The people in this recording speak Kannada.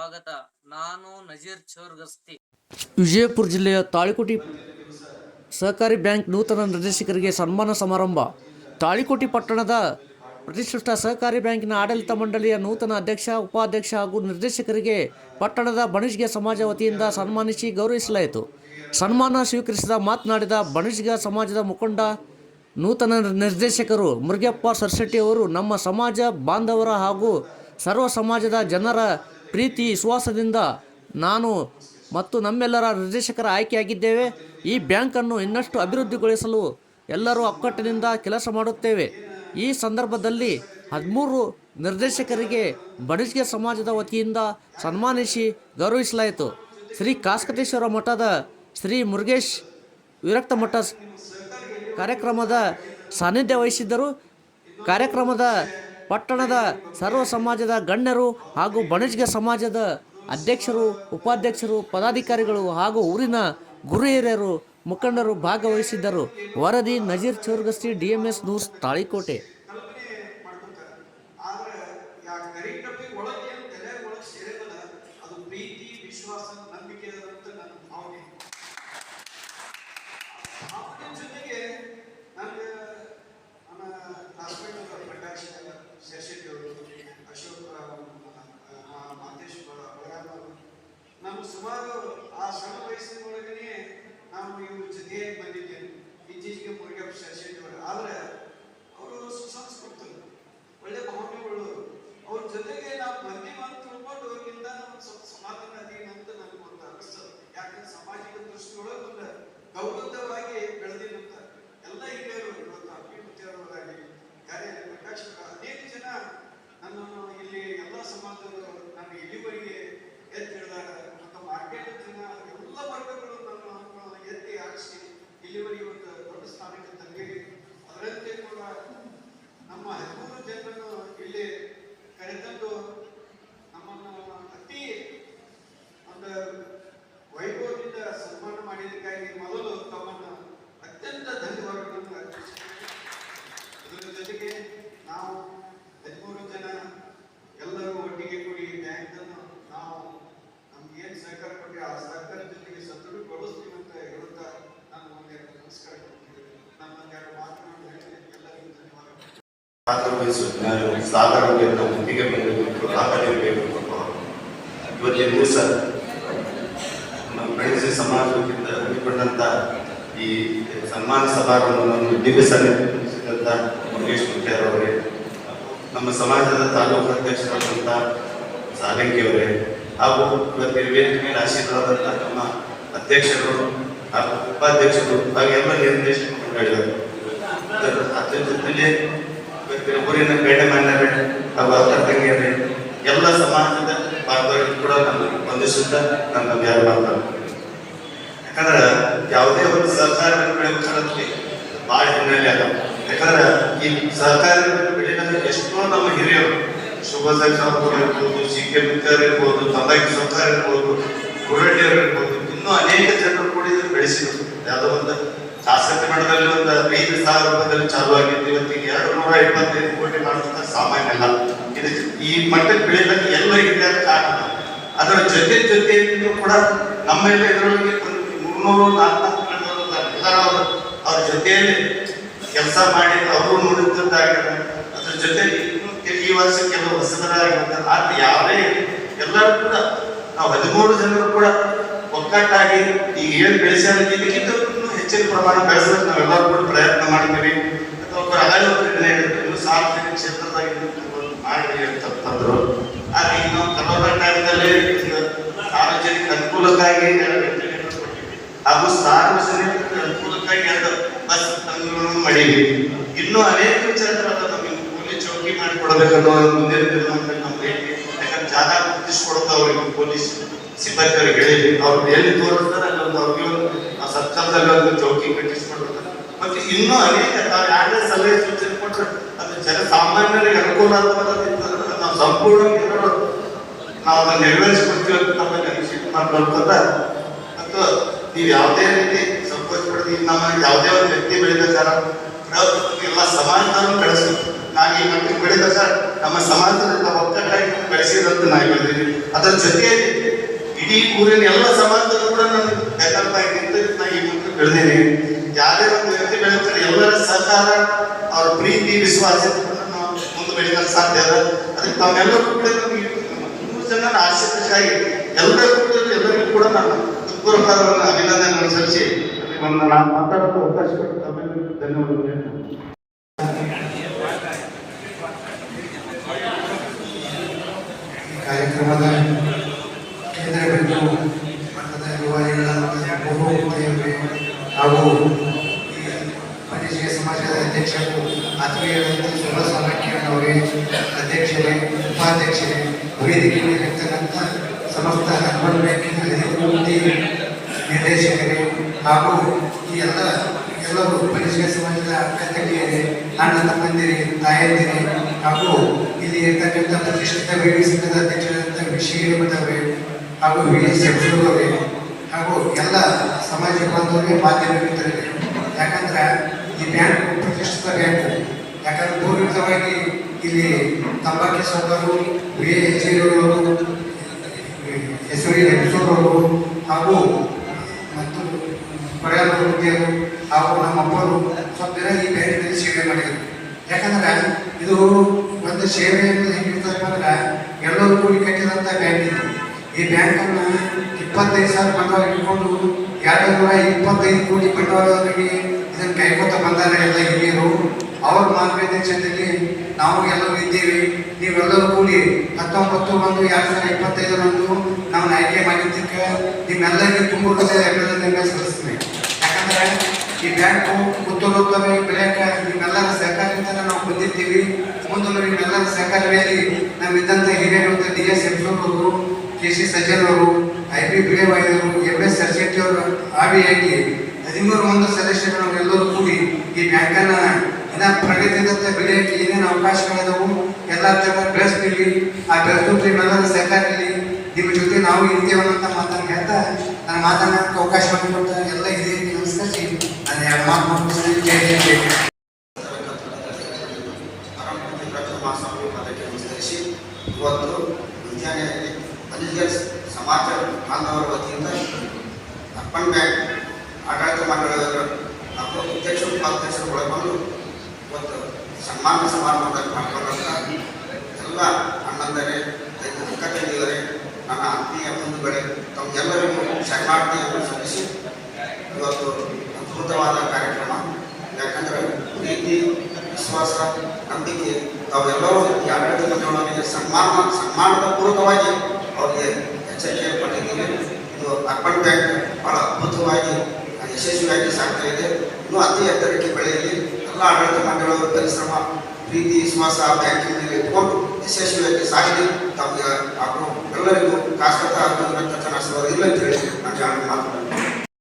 ಸ್ವಾಗತ. ನಾನು ನಜೀರ್ ಚೋರ್ಗಸ್ತಿ. ವಿಜಯಪುರ ಜಿಲ್ಲೆಯ ತಾಳಿಕೋಟಿ ಸಹಕಾರಿ ಬ್ಯಾಂಕ್ ನೂತನ ನಿರ್ದೇಶಕರಿಗೆ ಸನ್ಮಾನ ಸಮಾರಂಭ. ತಾಳಿಕೋಟಿ ಪಟ್ಟಣದ ಪ್ರತಿಷ್ಠಿತ ಸಹಕಾರಿ ಬ್ಯಾಂಕಿನ ಆಡಳಿತ ಮಂಡಳಿಯ ನೂತನ ಅಧ್ಯಕ್ಷ, ಉಪಾಧ್ಯಕ್ಷ ಹಾಗೂ ನಿರ್ದೇಶಕರಿಗೆ ಪಟ್ಟಣದ ಬಣಿಜ್ಗ ಸಮಾಜ ವತಿಯಿಂದ ಸನ್ಮಾನಿಸಿ ಗೌರವಿಸಲಾಯಿತು. ಸನ್ಮಾನ ಸ್ವೀಕರಿಸಿದ, ಮಾತನಾಡಿದ ಬಣಿಜ್ಗ ಸಮಾಜದ ಮುಖಂಡ, ನೂತನ ನಿರ್ದೇಶಕರು ಮುರುಗಪ್ಪ ಸರ್ಶೆಟ್ಟಿ ಅವರು ನಮ್ಮ ಸಮಾಜ, ಬಾಂಧವರ ಹಾಗೂ ಸರ್ವ ಸಮಾಜದ ಜನರ ಪ್ರೀತಿ, ವಿಶ್ವಾಸದಿಂದ ನಾನು ಮತ್ತು ನಮ್ಮೆಲ್ಲರ ನಿರ್ದೇಶಕರ ಆಯ್ಕೆಯಾಗಿದ್ದೇವೆ. ಈ ಬ್ಯಾಂಕನ್ನು ಇನ್ನಷ್ಟು ಅಭಿವೃದ್ಧಿಗೊಳಿಸಲು ಎಲ್ಲರೂ ಒಕ್ಕಟ್ಟಿನಿಂದ ಕೆಲಸ ಮಾಡುತ್ತೇವೆ. ಈ ಸಂದರ್ಭದಲ್ಲಿ ಹದಿಮೂರು ನಿರ್ದೇಶಕರಿಗೆ ಬಡಿಸಿಗೆ ಸಮಾಜದ ವತಿಯಿಂದ ಸನ್ಮಾನಿಸಿ ಗೌರವಿಸಲಾಯಿತು. ಶ್ರೀ ಕಾಸ್ಕಟೇಶ್ವರ ಮಠದ ಶ್ರೀ ಮುರುಗೇಶ್ ವಿರಕ್ತ ಮಠ ಕಾರ್ಯಕ್ರಮದ ಸಾನ್ನಿಧ್ಯ ವಹಿಸಿದ್ದರು. ಕಾರ್ಯಕ್ರಮದ ಪಟ್ಟಣದ ಸರ್ವ ಸಮಾಜದ ಗಣ್ಯರು ಹಾಗೂ ಬಣಜ್ಗ ಸಮಾಜದ ಅಧ್ಯಕ್ಷರು, ಉಪಾಧ್ಯಕ್ಷರು, ಪದಾಧಿಕಾರಿಗಳು ಹಾಗೂ ಊರಿನ ಗುರು ಹಿರಿಯರು ಮುಖಂಡರು ಭಾಗವಹಿಸಿದ್ದರು. ವರದಿ ನಜೀರ್ ಚೋರ್ಗಸ್ತಿ, ಡಿಎಂಎಸ್ ನ್ಯೂಸ್, ತಾಳಿಕೋಟೆ. ಅದು ಪ್ರೀತಿ, ವಿಶ್ವಾಸ, ನಂಬಿಕೆ ಭಾವನೆ ಜೊತೆಗೆ ನನಗೆ ನನ್ನ ಕ್ಲಾಸ್ಮೇಟ್ ಪ್ರಕಾಶ್ ಶೇಷೆಟ್ಟಿ ಅವರು ಅಶೋಕ್ ಮಾತೇಶ್ ಬಳಗಾರ ನಮ್ಮ ಸುಮಾರು ಆ ಸಣ್ಣ ವಯಸ್ಸಿನೊಳಗನೆ ನಾವು ಇವ್ರ ಜೊತೆಯಾಗಿ ಬಂದಿದ್ದೇನೆ ಇತ್ತೀಚೆಗೆ ಮುರುಗಪ್ಪ ಶಶಿಯವರು ಆದ್ರೆ ಅವರು ಸುಸಂಸ್ಕೃತರು. ಒಳ್ಳೆ ಭಾವನೆಗಳು ಅವ್ರ. ಜೊತೆಗೆ ನಾವು ಬಂದಿ ಅಂತ ತಿಳ್ಕೊಂಡು ಅವ್ರಿಗಿಂತ ನಮ್ಗೆ ಸ್ವಲ್ಪ ಸಮಾಧಾನ ಅದೀನಿ ಅಂತ ನನಗೆ ಒಂದು ಅನಿಸ್ತದೆ ಯಾಕಂದ್ರೆ ಸಾಮಾಜಿಕ ದೃಷ್ಟಿಯೊಳಗೆ ಒಂದು ಗೌರವವಾಗಿ ಬೆಳೆದಿರುತ್ತ ಎಲ್ಲ ಹಿರಿಯರು, ಇವತ್ತು ಅಭಿವೃದ್ಧಿಯವರಾಗಿ ಕಾರ್ಯ ಪ್ರಕಾಶ್ ಅನೇಕ ಜನ ನನ್ನನ್ನು ಇಲ್ಲಿ ಎಲ್ಲ ಸಮಾಜದವರು, ನಾನು ಇಲ್ಲಿವರೆಗೆ ಎತ್ತಿ ಹಿಡಿದಾಗ ಮತ್ತು ಮಾರ್ಕೆಟ್ ಜನ ಎಲ್ಲ ವರ್ಗಗಳು ನನ್ನ ಎತ್ತಿ ಹಾಕಿಸಿ ಇಲ್ಲಿವರೆಗೆ ಒಂದು ದೊಡ್ಡ ಸ್ಥಾನಕ್ಕೆ ತಂದಿರಿ ಅದರಂತೆ ಕೂಡ ನಮ್ಮ ಹದಿಮೂರು ಜನರನ್ನು ಇಲ್ಲಿ ಕರೆತಂದು ನಮ್ಮನ್ನು ಅತಿ ಒಂದು ವೈಭವದಿಂದ ಸನ್ಮಾನ ಮಾಡಿದ್ದಕ್ಕಾಗಿ ಮೊದಲು ತಮ್ಮನ್ನು ಅತ್ಯಂತ ಧನ್ಯವಾದಗಳನ್ನು ಅರ್ಪಿಸುತ್ತೇನೆ ಇದರ ಜೊತೆಗೆ ನಾವು ಹದಿಮೂರು ಜನ ಎಲ್ಲರೂ ಒಟ್ಟಿಗೆ ಕೂಡಿ ಬ್ಯಾಂಕ್ ಅನ್ನು ನಾವು ನಮ್ಗೆ ಏನ್ ಸಹಕಾರ ಕೊಟ್ಟರೆ ಆ ಸಹಕಾರ ಜೊತೆಗೆ ಸದೃಢಗೊಳಿಸ್ತೀವಿ ಅಂತ ಹೇಳುತ್ತಾ ನಾನು ಒಂದೆರಡು ನಮಸ್ಕಾರ ಕೊಡ್ತೀನಿ ನಾನು ಒಂದೆರಡು ಮಾತನಾಡಿ ಹೇಳ್ತೀನಿ ಎಲ್ಲರಿಗೂ ಧನ್ಯವಾದಗಳು ನಾವು ಒಟ್ಟಿಗೆ ಬಂದಿರಬೇಕು ರಾಮನಿರಬೇಕು ಇವತ್ತಿನ ದಿವಸ ನಮ್ಮ ಬೆಳೆಸಿ ಸಮಾಜದಿಂದ ಹಮ್ಮಿಕೊಂಡಂತ ಈ ಸನ್ಮಾನ ಸಮಾರಂಭವನ್ನು ದಿವ್ಯ ಸನ್ನಿಧಿಸಿದಂತ ಮುರುಗೇಶ್ ಮುಖ್ಯರವರೇ ನಮ್ಮ ಸಮಾಜದ ತಾಲೂಕು ಅಧ್ಯಕ್ಷರಾದಂಥ ಸಾಲಂಕಿಯವರೇ ಹಾಗೂ ಇವತ್ತಿನ ವೇದಿಕೆ ಮೇಲೆ ಆಶೀರ್ವಾದಂಥ ನಮ್ಮ ಅಧ್ಯಕ್ಷರು ಹಾಗೂ ಉಪಾಧ್ಯಕ್ಷರು ಹಾಗೆಲ್ಲ ಎಲ್ಲ ನಿರ್ದೇಶಕ ಮಂಡಳಿಗಳು. ಅದರ ಅದ್ರ ಜೊತೆಲಿ ಬೇಡ ಊರಿನ ಗಣ್ಯಮಾನ್ಯರೇ ಹಾಗೂ ಅಕ್ಕ ಎಲ್ಲ ಸಮಾಜದ ಭಾಗವಾಗಿ ಕೂಡ ನಾನು ವಂದಿಸುತ್ತಾ ನನ್ನ ಯಾರು ಮಾತಾಡ್ತೀನಿ ಯಾಕಂದ್ರೆ ಯಾವುದೇ ಒಂದು ಸಹಕಾರ ಬೆಳೆಬೇಕಾದ್ರೆ ಭಾಳ ಹಿನ್ನೆಲೆ ಅದ ಯಾಕಂದ್ರೆ ಈ ಸಹಕಾರ ಬೆಳೆಯೋದು ಎಷ್ಟೋ ನಮ್ಮ ಹಿರಿಯರು ಶುಭಸಾಯಿ ಸಾಹೇಬರು ಇರ್ಬೋದು ಸಿ ಕೆ ಮಿತ್ತರ್ ಇರ್ಬೋದು ತಂದಾಗಿ ಸರ್ಕಾರ ಇರ್ಬೋದು ಕುರಡ್ಡಿಯವರು ಇರ್ಬೋದು, ಇನ್ನೂ ಅನೇಕ ಜನರು ಕೂಡ ಬೆಳೆಸಿದ್ರು. ಯಾವುದೋ ಒಂದು ಶಾಸಕ ಮಟ್ಟದಲ್ಲಿ ಒಂದು ಐದು ಸಾವಿರ ರೂಪಾಯಿದಲ್ಲಿ ಚಾಲು ಆಗಿತ್ತು. ಇವತ್ತಿಗೆ ಎರಡು ನೂರ ಇಪ್ಪತ್ತೈದು ಕೋಟಿ ಮಾಡಿದ ಸಾಮಾನ್ಯ ಅಲ್ಲ. ಇದು ಈ ಮಟ್ಟಕ್ಕೆ ಬೆಳೆಯಲಿಕ್ಕೆ ಎಲ್ಲ ಹಿರಿಯರ ಕಾರಣ ಅದರ ಜೊತೆ ಜೊತೆಯಲ್ಲೂ ಕೂಡ ನಮ್ಮೆಲ್ಲ ಇದರೊಳಗೆ ಒಂದು ಮುನ್ನೂರು ನಾಲ್ಕು ಎಲ್ಲರೂ ಅವ್ರ ಜೊತೆಯಲ್ಲಿ ಕೆಲಸ ಮಾಡಿ ಅವರು ನೋಡುತ್ತಿದ್ದಾರೆ ಅದ್ರ ಜೊತೆ ಈ ವರ್ಷ ಕೆಲವು ಹೊಸದರಾಗಿರ್ತಾರೆ ಆದ್ರೆ ಯಾವೇ ಎಲ್ಲರೂ ಕೂಡ, ನಾವು ಹದಿಮೂರು ಜನರು ಕೂಡ ಒಗ್ಗಟ್ಟಾಗಿ ಈಗ ಏನು ಇನ್ನೂ ಹೆಚ್ಚಿನ ಪ್ರಮಾಣ ಬೆಳೆಸೋದಕ್ಕೆ ನಾವೆಲ್ಲರೂ ಕೂಡ ಪ್ರಯತ್ನ ಮಾಡಿದ್ದೀವಿ ಅಥವಾ ಒಬ್ಬರು ಸಾರ್ವಜನಿಕ ಕ್ಷೇತ್ರದಾಗ ಮಾಡಿ ಅಂತ ತಂದ್ರು. ಆದ್ರೆ ಈಗ ನಾವು ಕರೋನಾ ಸಾರ್ವಜನಿಕ ಅನುಕೂಲಕ್ಕಾಗಿ. ಹಾಗೂ ಸಾರ್ವಜನಿಕ ಅನುಕೂಲಕ್ಕಾಗಿ ಅಂತ ಬಸ್ ಮಾಡೀವಿ ಇನ್ನೂ ಅನೇಕ ವಿಚಾರಗಳಾದ ನಮಗೆ ಕೂಲಿ ಚೌಕಿ ಮಾಡಿಕೊಡಬೇಕನ್ನೋ ಮುಂದಿನ ನಮ್ಮ ಜಾಗ ಗುರುತಿಸ್ಕೊಡ್ತಾ ಅವ್ರಿಗೆ ಪೊಲೀಸ್ ಸಿಬ್ಬಂದಿಯವ್ರಿಗೆ ಹೇಳಿ ಅವ್ರು ಎಲ್ಲಿ ತೋರಿಸ್ತಾರೆ ಅಲ್ಲೊಂದು ಅವ್ರಿಗೆ ಆ ಸರ್ಕಲ್ದಲ್ಲಿ ಒಂದು ಚೌಕಿ ಕಟ್ಟಿಸ್ಕೊಂಡಿರ್ತಾರೆ ಮತ್ತೆ ಇನ್ನೂ ಅನೇಕ ತಾವು ಯಾರೇ ಸಲಹೆ ಸೂಚನೆ ಕೊಟ್ಟರೆ ಅದು ಜನಸಾಮಾನ್ಯರಿಗೆ ಅನುಕೂಲ ಅಂತ ನಾವು ಸಂಪೂರ್ಣ ಜನರು ನಾವು ಅದನ್ನು ನೆರವೇರಿಸ್ಕೊಡ್ತೀವಿ ಅಂತ ತಮ್ಮಲ್ಲಿ ಅನಿಸಿಕೆ ಮಾಡ್ಕೊಳ್ತದ ಮತ್ತು ನೀವು ಯಾವುದೇ ರೀತಿ ಸಂಕೋಚ ಪಡೆದು ನಮ್ಮ ಯಾವುದೇ ಒಂದು ವ್ಯಕ್ತಿ ಬೆಳೆದ ಸರ್ ಬೆಳೆದು ಎಲ್ಲ ಸಮಾಜದಲ್ಲೂ ಬೆಳೆಸ್ಬೇಕು. ನಾನು ಈ ಮಟ್ಟಿಗೆ ಬೆಳೆದಾಗ ನಮ್ಮ ಸಮಾಜದಿಂದ ಒಕ್ಕಟ್ಟಾಗಿ ಬೆಳೆಸಿದಂತ ನಾ ಹೇಳಿದ್ದೀನಿ ಅದರ ಜೊತೆಯಲ್ಲಿ ಇಡೀ ಊರಿನ ಎಲ್ಲ ಸಮಾಜದಲ್ಲೂ ಕೂಡ ನಾನು ಬೆನ್ನಲ್ಲಾಗಿ ನಿಂತು ನಾನು ಈ ಮುಂದೆ ಬೆಳೆದೀನಿ ಯಾರೇ ಒಂದು ವ್ಯಕ್ತಿ ಬೆಳೆಯುತ್ತಾರೆ ಎಲ್ಲರ ಸಹಕಾರ ಅವ್ರ ಪ್ರೀತಿ, ವಿಶ್ವಾಸ ನಾವು ಮುಂದೆ ಬೆಳೀಲಿಕ್ಕೆ ಸಾಧ್ಯ ಅದ ಅದಕ್ಕೆ ತಾವೆಲ್ಲರೂ ಕೂಡ ನಮಗೆ ಜನ ಆಶೀರ್ವದಿಸಾಗಿ ಎಲ್ಲರಿಗೂ ಕೂಡ ಎಲ್ಲರಿಗೂ ಕೂಡ ನಾನು ಹೃತ್ಪೂರ್ವಕವಾದ ಅಭಿನಂದನೆ ಅನುಸರಿಸಿ ಒಂದು ನಾನು ಮಾತಾಡೋದು ಅವಕಾಶ ಕೊಟ್ಟು ತಮ್ಮೆಲ್ಲರಿಗೂ ಧನ್ಯವಾದಗಳು. ಕೇಂದ್ರ ಬಿಂದು ಪೂರ್ವಭೂಮಿಯವರೇ ಹಾಗೂ ಈ ಸಮಾಜದ ಅಧ್ಯಕ್ಷರು ಆತ್ಮೀಯರಾದ ಸುಭಾ ಸಾಲಕ್ಕಿಯಣ್ಣವರೇ ಅಧ್ಯಕ್ಷರೇ, ಉಪಾಧ್ಯಕ್ಷರೇ ವೇದಿಕೆ ಮೇಲಿರ್ತಕ್ಕಂಥ ಸಮಸ್ತ ಅರ್ಬನ್ ಬ್ಯಾಂಕಿನ ಮಂದಿ ಹಾಗೂ ಈ ಎಲ್ಲ ಎಲ್ಲರೂ ಪರಿಚಯ ಸಮಾಜದ ಅಣ್ಣ ತಮ್ಮಂದಿರಿ ತಾಯಂದಿರಿ ಹಾಗೂ ಇಲ್ಲಿ ಇರ್ತಕ್ಕಂಥ ಪ್ರತಿಷ್ಠಿತ ವಿಡಿ ಸಂಘದ ಅಧ್ಯಕ್ಷರಾದಂಥ ವಿಶಿಗೆ ಮಠವರೇ ಹಾಗೂ ವಿಡಿ ಶೆಟ್ಟರವರೇ ಹಾಗೂ ಎಲ್ಲ ಸಮಾಜ ಬಾಂಧವರಿಗೆ ಮಾಧ್ಯಮ ಯಾಕಂದ್ರೆ ಈ ಬ್ಯಾಂಕ್ ಪ್ರತಿಷ್ಠಿತ ಬ್ಯಾಂಕ್. ಯಾಕಂದ್ರೆ ಪೂರ್ವಿಕವಾಗಿ ಇಲ್ಲಿ ತಂಬಾಕಿ ಸೌಕರು ವಿ. ಎಸ್ ವಿ ಅವರು ಹಾಗೂ ಮತ್ತು ಕೊರೆಯಾದ ಹುದ್ದೆಯರು ಹಾಗೂ ನಮ್ಮ ಅಪ್ಪರು ಸ್ವಲ್ಪ ದಿನ ಈ ಬ್ಯಾಂಕಿನಲ್ಲಿ ಸೇವೆ ಮಾಡಿದರು. ಯಾಕಂದ್ರೆ ಇದು ಒಂದು ಸೇವೆ ಅನ್ನೋದು ಹೆಂಗಿರ್ತದಪ್ಪ ಅಂದ್ರೆ ಎಲ್ಲರೂ ಕೂಡಿ ಕಟ್ಟಿದಂಥ ಬ್ಯಾಂಕ್ ಇದು. ಈ ಬ್ಯಾಂಕನ್ನು ಇಪ್ಪತ್ತೈದು ಸಾವಿರ ಬಂಡವಾಳ ಇಟ್ಕೊಂಡು ಎರಡು ನೂರ ಇಪ್ಪತ್ತೈದು ಕೋಟಿ ಬಂಡವಾಳದವರಿಗೆ ಇದನ್ನು ಕೈಗೊತ್ತ ಬಂದಾರೆ ಎಲ್ಲ ಹಿರಿಯರು. ಅವ್ರ ಮಾರ್ಗದರ್ಶನದಲ್ಲಿ ನಾವು ಎಲ್ಲರೂ ಇದ್ದೀವಿ. ನೀವೆಲ್ಲರೂ ಕೂಡಿ ಹತ್ತೊಂಬತ್ತು ಒಂದು, ಎರಡು ಸಾವಿರದ ಇಪ್ಪತ್ತೈದರಂದು ನಾವು ಆಯ್ಕೆ ಮಾಡಿದ್ದಕ್ಕೆ ನಿಮ್ಮೆಲ್ಲರಿಗೂ ತುಂಬ ಹೃದಯ ಅಭಿನಂದನೆ ಸಲ್ಲಿಸ್ತೀನಿ ಯಾಕಂದ್ರೆ ಈ ಬ್ಯಾಂಕು ಉತ್ತರೋತ್ತರ ಬೆಳೆಯಕ್ಕೆ ನಿಮ್ಮೆಲ್ಲರ ಸಹಕಾರದಿಂದ ನಾವು ಬಂದಿದ್ದೀವಿ ಮುಂದೆ ನಿಮ್ಮೆಲ್ಲರ ಸಹಕಾರದಲ್ಲಿ ನಮ್ಮಿದ್ದಂಥ ಹಿರಿಯರು ಡಿ ಎಸ್ ಅವರು, ಕೆ ಸಿ ಸಜ್ಜನ್ ಅವರು, ಐ ಪಿ ಬಿರೇವಾಯವರು ಎಂ ಎಸ್ ಸರ್ಶೆಟ್ಟಿ ಅವರು ಟಿ, ಹದಿಮೂರು ಮಂದಿ ಸದಸ್ಯರು ಎಲ್ಲರೂ ಕೂಡಿ ಈ ಬ್ಯಾಂಕನ್ನು ಇನ್ನ ಪ್ರಗತಿದಂತ ಬೆಳೆಯಕ್ಕೆ ಏನೇನು ಅವಕಾಶಗಳಿದಾವು ಎಲ್ಲ ತರ ಬೆಳೆಸ್ತೀವಿ. ಆ ಬೆಳೆಸ್ಬಿಟ್ಟು ನಿಮ್ಮೆಲ್ಲರ ಸಹಕಾರದಲ್ಲಿ ನಿಮ್ಮ ಜೊತೆ ನಾವು ಇರ್ತೇವೆ ಅಂತ ಮಾತನ್ನು ಹೇಳ್ತಾ, ನನ್ನ ಮಾತನಾಡಕ್ಕೆ ಅವಕಾಶ ಕೊಡ್ತಾ, ಎಲ್ಲ ವಿಸ್ತರಿಸಿ ಇವತ್ತು ಮುಂಜಾನೆಯಲ್ಲಿ ಬಲಿಜ ಸಮಾಜ ಬಾಂಧವರ ವತಿಯಿಂದ ಅರ್ಪಣ್ ಬ್ಯಾಂಕ್ ಆಡಳಿತ ಮಂಡಳಿಯವರು ಹಾಗೂ ಅಧ್ಯಕ್ಷ ಉಪಾಧ್ಯಕ್ಷರು ಒಳಗೊಂಡು ಇವತ್ತು ಸನ್ಮಾನ ಸಮಾರಂಭದಲ್ಲಿ ಪಾಲ್ಗೊಂಡಂಥ ಎಲ್ಲ ಅಣ್ಣಂದರೆ ಅಕ್ಕ ತಂಗಿಯರೇ ನನ್ನ ಆತ್ಮೀಯ ಬಂಧುಗಳೇ ತಮ್ಮೆಲ್ಲರಿಗೂ ಶರಣಾರ್ಥಿಯನ್ನು ಸಲ್ಲಿಸಿ ಇವತ್ತು ಅದ್ಭುತವಾದ ಕಾರ್ಯಕ್ರಮ ಯಾಕಂದ್ರೆ ಪ್ರೀತಿ ವಿಶ್ವಾಸ ನಂಬಿಕೆ ತಾವೆಲ್ಲರೂ ಈ ಆಡಳಿತ ಮಂಡಳಿಗೆ ಸನ್ಮಾನ ಸನ್ಮಾನದ ಪೂರ್ವಕವಾಗಿ ಅವರಿಗೆ ಎಚ್ಚರಿಕೆ ಪಟ್ಟಿದ್ದೀವಿ ಇದು ಅರ್ಬನ್ ಬ್ಯಾಂಕ್ ಬಹಳ ಅದ್ಭುತವಾಗಿ ಯಶಸ್ವಿಯಾಗಿ ಸಾಗ್ತಾ ಇದೆ ಇನ್ನೂ ಅತಿ ಎತ್ತರಕ್ಕೆ ಬೆಳೆಯಲಿ ಎಲ್ಲ ಆಡಳಿತ ಮಂಡಳಿಯವರ ಪರಿಶ್ರಮ ಪ್ರೀತಿ ವಿಶ್ವಾಸ ಬ್ಯಾಂಕಿನ ಮೇಲೆ ಇಟ್ಕೊಂಡು ಯಶಸ್ವಿಯಾಗಿ ಸಾಗಲಿ ತಮಗೆ ಹಾಗೂ ಎಲ್ಲರಿಗೂ ಶಾಶ್ವತ ಅಭಿವೃದ್ಧಿ ಇಲ್ಲ ಅಂತ ಹೇಳಿ ನಾನು ಜಾಣ ಮಾತನಾಡ್ತೀನಿ